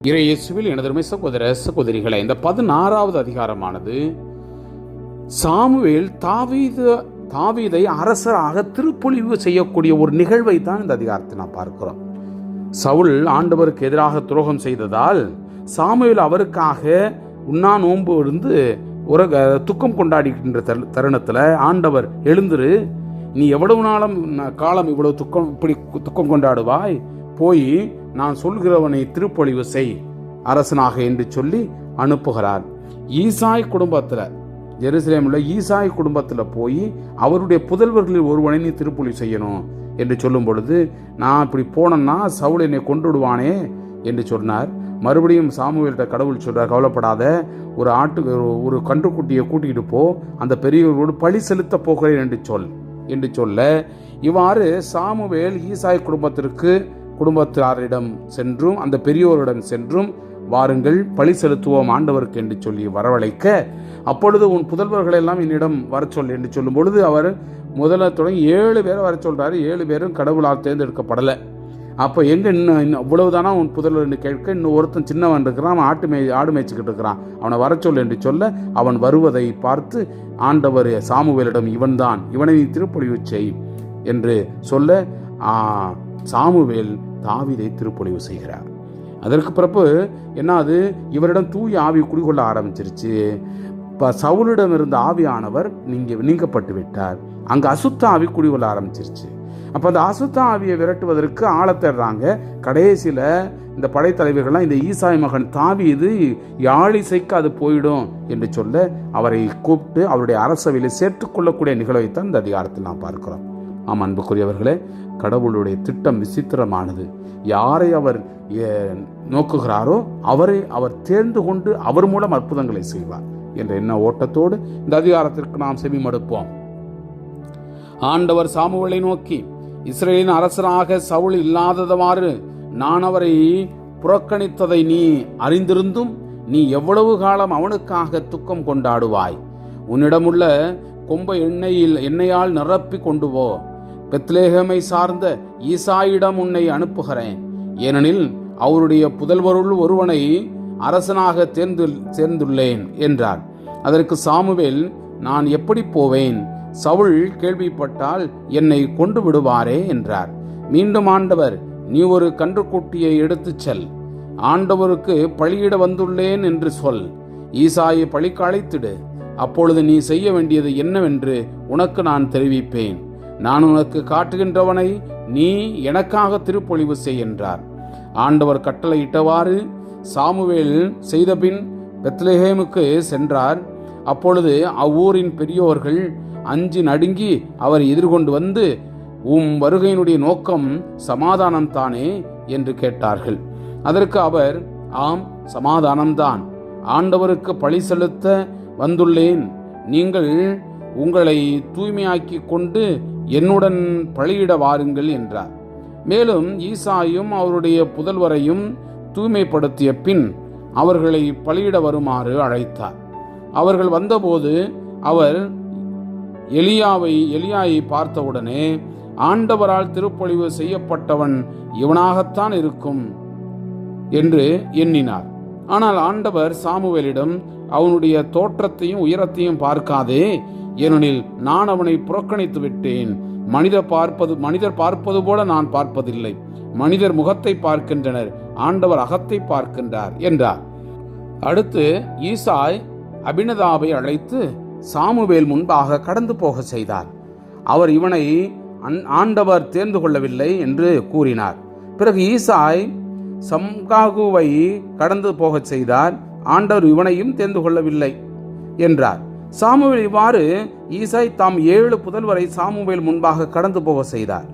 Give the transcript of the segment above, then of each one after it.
இறையேசுவில் எனதருமை சகோதர சகோதரிகளை இந்த பதினாறாவது அதிகாரமானது சாமுவேல் தாவீத தாவீதை அரசராக திருப்பொழிவு செய்யக்கூடிய ஒரு நிகழ்வை தான் இந்த அதிகாரத்தை நான் பார்க்கிறோம். சவுல் ஆண்டவருக்கு எதிராக துரோகம் செய்ததால் சாமுவேல் அவருக்காக உண்ணா நோன்பு இருந்து ஒரு துக்கம் கொண்டாடிக்கின்ற தரு- ஆண்டவர் எழுந்துரு நீ எவ்வளவு நாளும் காலம் இவ்வளவு துக்கம் இப்படி துக்கம் கொண்டாடுவாய்? போய் நான் சொல்கிறவனை திருப்பொழிவு செய் அரசனாக என்று சொல்லி அனுப்புகிறார். ஈசாய் குடும்பத்தில் ஜெருசலேமில் ஈசாய் குடும்பத்தில் போய் அவருடைய புதல்வர்களில் ஒருவனை நீ திருப்பொழி செய்யணும் என்று சொல்லும் பொழுது நான் இப்படி போனேன்னா சவுல் என்னை விடுவானே என்று சொன்னார். மறுபடியும் சாமுவேல்கிட்ட கடவுள் சொல்றார் கவலைப்படாத ஒரு ஆட்டு ஒரு- ஒரு கன்றுக்குட்டியை கூட்டிகிட்டு போ அந்த பெரியவர்களோடு பழி செலுத்த போகிறேன் என்று சொல் என்று சொல்ல இவ்வாறு சாமுவேல் ஈசாய் குடும்பத்திற்கு குடும்பத்தாரிடம் சென்றும் அந்த பெரியோரிடம் சென்றும் வாருங்கள் பழி செலுத்துவோம் ஆண்டவருக்கு என்று சொல்லி வரவழைக்க அப்பொழுது உன் புதல்வர்கள் எல்லாம் என்னிடம் வர சொல் என்று சொல்லும் பொழுது அவர் முதல்ல தொடங்கி ஏழு பேரை வர சொல்றாரு ஏழு பேரும் கடவுளால் தேர்ந்தெடுக்கப்படலை. அப்போ எங்க இன்னும் இன்னும் இவ்வளவுதானா உன் புதல்வர் கேட்க இன்னும் ஒருத்தன் சின்னவன் இருக்கிறான் அவன் ஆட்டு மே ஆடு மேய்ச்சிக்கிட்டு இருக்கிறான். அவனை வர சொல் என்று சொல்ல அவன் வருவதை பார்த்து ஆண்டவர் சாமுவேலிடம் இவன்தான் இவனை நீ திருப்பொழிவு செய் என்று சொல்ல சாமுவேல் தாவிதை திருப்பொழிவு செய்கிறார். அதற்கு பிறப்பு என்ன அது இவரிடம் தூய ஆவி குடிகொள்ள ஆரம்பிச்சிருச்சு. இப்போ சவுலிடம் இருந்த ஆவியானவர் நீங்கள் நீங்கப்பட்டு விட்டார். அங்கே அசுத்த ஆவி குடிகொள்ள ஆரம்பிச்சிருச்சு. அப்போ அந்த அசுத்த ஆவியை விரட்டுவதற்கு ஆளை தேடுறாங்க. கடைசியில் இந்த படைத்தலைவர்கள்லாம் இந்த ஈசாய் மகன் தாவி இது யாழிசைக்கு அது போயிடும் என்று சொல்ல அவரை கூப்பிட்டு அவருடைய அரசவையில் சேர்த்துக்கொள்ளக்கூடிய நிகழ்வைத்தான் இந்த அதிகாரத்தில் நாம் பார்க்கிறோம். ஆம் அன்புக்குரியவர்களே கடவுளுடைய திட்டம் விசித்திரமானது. யாரை அவர் நோக்குகிறாரோ அவரை அவர் தேர்ந்து கொண்டு அவர் மூலம் அற்புதங்களை செய்வார் என்ற எண்ண ஓட்டத்தோடு இந்த அதிகாரத்திற்கு நாம் செவிமடுப்போம். ஆண்டவர் சாமுவலை நோக்கி இஸ்ரேலின் அரசராக சவுல் இல்லாததவாறு நான் அவரை புறக்கணித்ததை நீ அறிந்திருந்தும் நீ எவ்வளவு காலம் அவனுக்காக துக்கம் கொண்டாடுவாய்? உன்னிடமுள்ள கொம்ப எண்ணெயில் எண்ணெயால் நிரப்பி கொண்டு போ. பெத்லேகமை சார்ந்த ஈசாயிடம் உன்னை அனுப்புகிறேன். ஏனெனில் அவருடைய புதல்வருள் ஒருவனை அரசனாக தேர்ந்து சேர்ந்துள்ளேன் என்றார். அதற்கு சாமுவேல் நான் எப்படி போவேன்? சவுல் கேள்விப்பட்டால் என்னை கொண்டு விடுவாரே என்றார். மீண்டும் ஆண்டவர் நீ ஒரு கன்றுக்குட்டியை எடுத்துச் செல். ஆண்டவருக்கு பழியிட வந்துள்ளேன் என்று சொல். ஈசாயை பழிக்கு அழைத்திடு. அப்பொழுது நீ செய்ய வேண்டியது என்னவென்று உனக்கு நான் தெரிவிப்பேன். நான் உனக்கு காட்டுகின்றவனை நீ எனக்காக திருப்பொழிவு செய் என்றார். ஆண்டவர் கட்டளையிட்டவாறு சாமுவேல் செய்தபின் பெத்லெஹேமுக்கு சென்றார். அப்பொழுது அவ்வூரின் பெரியோர்கள் அஞ்சு நடுங்கி அவர் எதிர்கொண்டு வந்து உம் வருகையினுடைய நோக்கம் சமாதானம் தானே? என்று கேட்டார்கள். அதற்கு அவர் ஆம் சமாதானம்தான் ஆண்டவருக்கு பழி செலுத்த வந்துள்ளேன். நீங்கள் உங்களை தூய்மையாக்கி கொண்டு என்னுடன் பழியிட வாருங்கள் என்றார். மேலும் ஈசாயும் அவருடைய புதல்வரையும் தூய்மைப்படுத்திய பின் அவர்களை பலியிட வருமாறு அழைத்தார். அவர்கள் வந்தபோது அவர் எலியாவை எலியாயை பார்த்தவுடனே ஆண்டவரால் திருப்பொழிவு செய்யப்பட்டவன் இவனாகத்தான் இருக்கும் என்று எண்ணினார். ஆனால் ஆண்டவர் சாமுவேலிடம் அவனுடைய தோற்றத்தையும் உயரத்தையும் பார்க்காதே ஏனெனில் நான் அவனை புறக்கணித்து விட்டேன் மனிதர் பார்ப்பது மனிதர் பார்ப்பது போல நான் பார்ப்பதில்லை. மனிதர் முகத்தை பார்க்கின்றனர் ஆண்டவர் அகத்தை பார்க்கின்றார் என்றார். அடுத்து ஈசாய் அபினதாவை அழைத்து சாமுவேல் முன்பாக கடந்து போக செய்தார். அவர் இவனை ஆண்டவர் தேர்ந்து கொள்ளவில்லை என்று கூறினார். பிறகு ஈசாய் சம்காகுவை கடந்து போகச் செய்தார். ஆண்டவர் இவனையும் தேர்ந்து கொள்ளவில்லை என்றார். சாமுவேல் இவ்வாறு ஈசாய் தாம் ஏழு புதல்வரை சாமுவேல் முன்பாக கடந்து போக செய்தார்.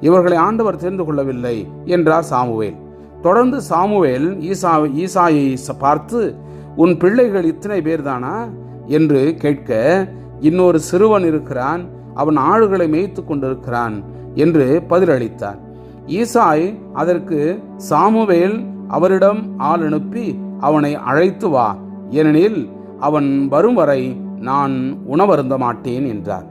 இவர்களை ஆண்டவர் தேர்ந்து கொள்ளவில்லை என்றார் சாமுவேல். தொடர்ந்து சாமுவேல் ஈசா ஈசாயை பார்த்து உன் பிள்ளைகள் இத்தனை பேர்தானா? என்று கேட்க இன்னொரு சிறுவன் இருக்கிறான் அவன் ஆடுகளை மேய்த்து கொண்டிருக்கிறான் என்று பதிலளித்தார். ஈசாய் அதற்கு சாமுவேல் அவரிடம் ஆள் அனுப்பி அவனை அழைத்து வா ஏனெனில் அவன் வரும் வரை நான் உணவருந்த மாட்டேன் என்றார்.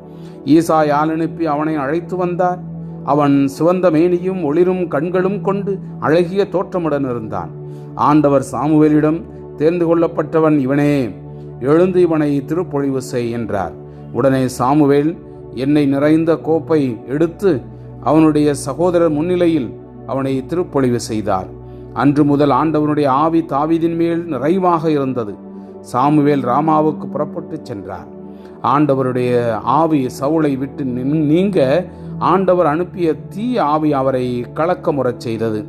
ஈசா யாழனுப்பி அனுப்பி அவனை அழைத்து வந்தார். அவன் சிவந்த மேனியும் ஒளிரும் கண்களும் கொண்டு அழகிய தோற்றமுடன் இருந்தான். ஆண்டவர் சாமுவேலிடம் தேர்ந்து கொள்ளப்பட்டவன் இவனே எழுந்து இவனை திருப்பொழிவு செய் என்றார். உடனே சாமுவேல் என்னை நிறைந்த கோப்பை எடுத்து அவனுடைய சகோதரர் முன்னிலையில் அவனை திருப்பொழிவு செய்தார். அன்று முதல் ஆண்டவனுடைய ஆவி தாவிதின் மேல் நிறைவாக இருந்தது. சாமுவேல் ராமாவுக்கு புறப்பட்டுச் சென்றார். ஆண்டவருடைய ஆவி சவுளை விட்டு நின்- நீங்க ஆண்டவர் அனுப்பிய தீ ஆவி அவரை கலக்க முறச் செய்தது.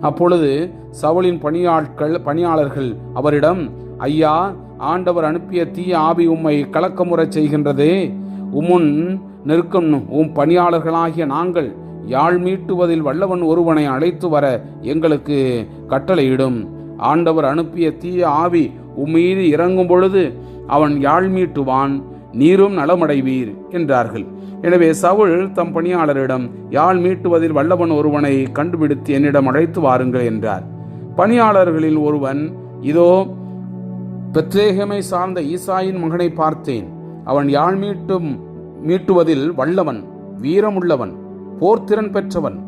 அப்பொழுது சவுளின் பணியாட்கள் பணியாளர்கள் அவரிடம் ஐயா ஆண்டவர் அனுப்பிய தீ ஆவி உம்மை கலக்கமுறச் செய்கின்றதே. உமுன் நிற்கும் உம் பணியாளர்களாகிய நாங்கள் யாழ் மீட்டுவதில் வல்லவன் ஒருவனை அழைத்து வர எங்களுக்கு கட்டளையிடும். ஆண்டவர் அனுப்பிய தீய ஆவி உம்மீது இறங்கும் பொழுது அவன் யாழ் மீட்டுவான் நீரும் நலமடைவீர் என்றார்கள். எனவே சவுல் தம் பணியாளரிடம் யாழ் மீட்டுவதில் வல்லவன் ஒருவனை கண்டுபிடித்து என்னிடம் அழைத்து வாருங்கள் என்றார். பணியாளர்களில் ஒருவன் இதோ பிரத்யேகமை சார்ந்த ஈசாயின் மகனை பார்த்தேன். அவன் யாழ் மீட்டும் மீட்டுவதில் வல்லவன் வீரமுள்ளவன் போர்த்திறன் பெற்றவன்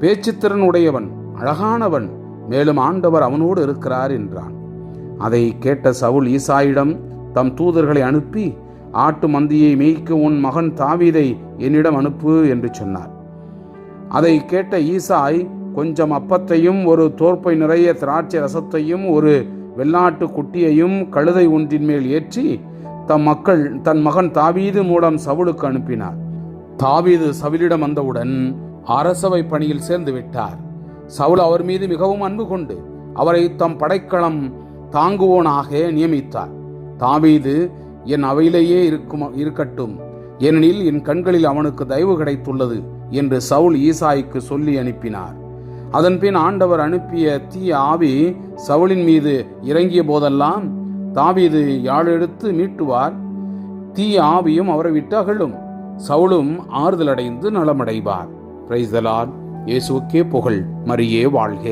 பேச்சுத்திறன் உடையவன் அழகானவன் மேலும் ஆண்டவர் அவனோடு இருக்கிறார் என்றான். அதை கேட்ட சவுல் ஈசாயிடம் தம் தூதர்களை அனுப்பி ஆட்டு மந்தியை மேய்க்க உன் மகன் தாவீதை என்னிடம் அனுப்பு என்று சொன்னார். அதை கேட்ட ஈசாய் கொஞ்சம் அப்பத்தையும் ஒரு தோற்பை நிறைய திராட்சை ரசத்தையும் ஒரு வெள்ளாட்டு குட்டியையும் கழுதை ஒன்றின் மேல் ஏற்றி தம் மக்கள் தன் மகன் தாவீது மூலம் சவுலுக்கு அனுப்பினார். தாவீது சவுலிடம் வந்தவுடன் அரசவை பணியில் சேர்ந்து விட்டார். சவுல் அவர் மீது மிகவும் அன்பு கொண்டு அவரை தம் படைக்களம் தாங்குவோனாக நியமித்தார். தாவீது என் அவையிலேயே இருக்கும் இருக்கட்டும். ஏனெனில் என் கண்களில் அவனுக்கு தயவு கிடைத்துள்ளது என்று சவுல் ஈசாய்க்கு சொல்லி அனுப்பினார். அதன்பின் ஆண்டவர் அனுப்பிய தீய ஆவி சவுலின் மீது இறங்கிய போதெல்லாம் தாவீது யாழெடுத்து மீட்டுவார். தீய ஆவியும் அவரை விட்டு சவுளும் சவுலும் ஆறுதலடைந்து நலமடைவார். பிரைஸ் இயேசுக்கே புகழ் மரியே வாழ்க.